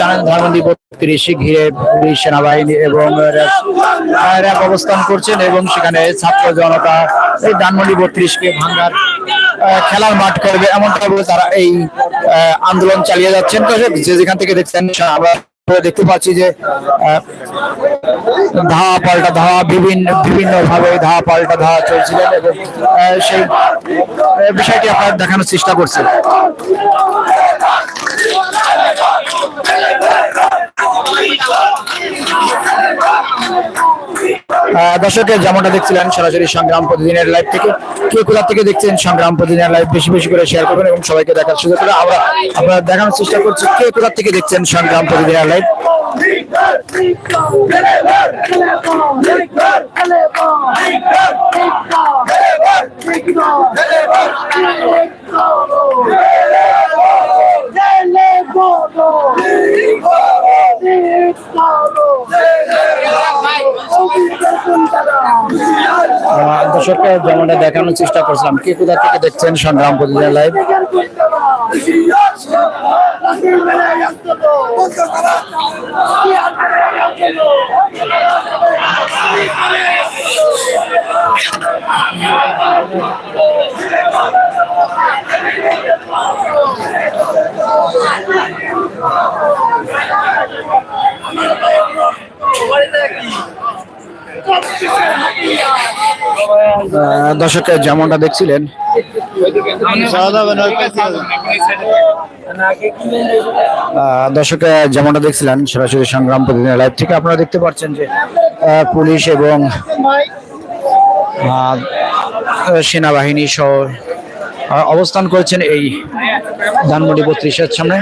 জানেন ধানমন্ডি কৃষি ঘিরে পুলিশ, সেনাবাহিনী এবং র্যাব অবস্থান করছেন এবং সেখানে ছাত্র জনতা এই ধানমন্ডি বত্রিশকে ভাঙ্গার খেলার মাঠ করবে। এমনটা তারা এই আন্দোলন চালিয়ে যাচ্ছেন। তো যে যেখান থেকে দেখছেন আমরা দেখতে পাচ্ছি যে ধাওয়া পাল্টা ধাওয়া, বিভিন্ন বিভিন্ন ভাবে ধাওয়া পাল্টা ধাওয়া চলছিলেন এবং সেই বিষয়টি আপনার দেখানোর চেষ্টা করছেন দর্শকের যেমনটা দেখছিলেন সরাসরি সংগ্রাম প্রতিদিনের লাইভ থেকে কে কোথা থেকে দেখছেন সংগ্রাম প্রতিদিনের লাইভ বেশি বেশি করে শেয়ার করবেন এবং সবাইকে দেখার সুযোগ করে আমরা আপনারা দেখানোর চেষ্টা করছি কে কোথা থেকে দেখছেন সংগ্রাম প্রতিদিনের লাইভ দর্শককে যেমনটা দেখানোর চেষ্টা করছিলাম কে কোথা থেকে দেখছেন সংগ্রাম প্রতিদিন লাইভ আহ, দর্শককে যেমনটা দেখছিলেন। আহ, দর্শক যেমনটা দেখছিলেন সরাসরি সংগ্রাম প্রতিদিনের লাইভ থেকে আপনারা দেখতে পাচ্ছেন যে পুলিশ এবং সেনাবাহিনী সহ অবস্থান করেছেন এই ধানমন্ডি বত্রিশের সামনে।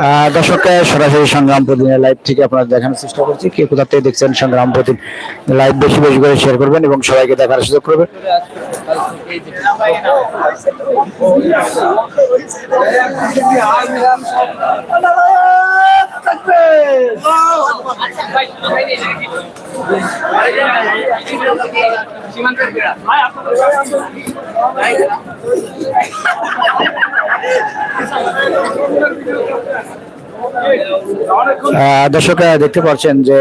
আহ, দর্শক সরাসরি সংগ্রাম প্রতিদিনের লাইভ থেকে আপনারা দেখানোর চেষ্টা করছি। কে কোথা থেকে দেখছেন সংগ্রাম প্রতিদিন লাইভ বেশি বেশি করে শেয়ার করবেন এবং সবাইকে দেখার সুযোগ করবেন আহ, দর্শক দেখতে পাচ্ছেন যে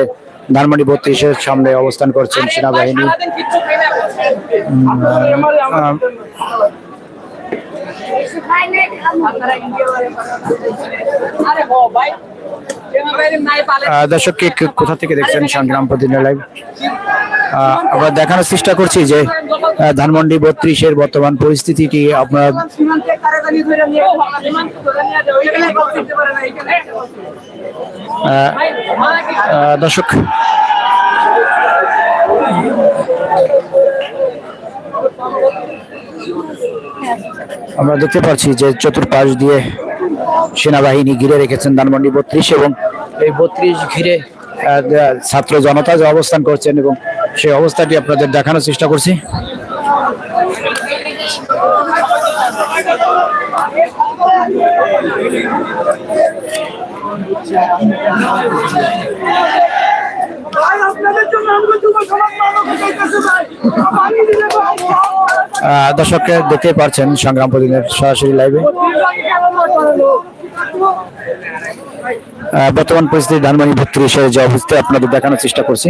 ধানমন্ডি বত্রিশের সামনে অবস্থান করছেন সেনাবাহিনী। দর্শক কোথা থেকে দেখছেন? সংগ্রাম প্রতিনিধি লাইভ আমরা দেখানোর চেষ্টা করছি যে ধানমন্ডি বত্রিশের বর্তমান পরিস্থিতি কি আপনারা দর্শক। আমরা দেখতে পাচ্ছি যে চতুর্পাশ দিয়ে সেনাবাহিনী ঘিরে রেখেছেন ধানমন্ডি বত্রিশ এবং এই বত্রিশ ঘিরে ছাত্র জনতা যে অবস্থান করছেন এবং সেই অবস্থাটি আপনাদের দেখানোর চেষ্টা করছি। দর্শককে দেখতে পারছেন সংগ্রাম প্রতিদিনের সরাসরি লাইভে বর্তমান পরিস্থিতি ধানমন্ডি বত্রিশের যে অবস্থা আপনাদের দেখানোর চেষ্টা করছি।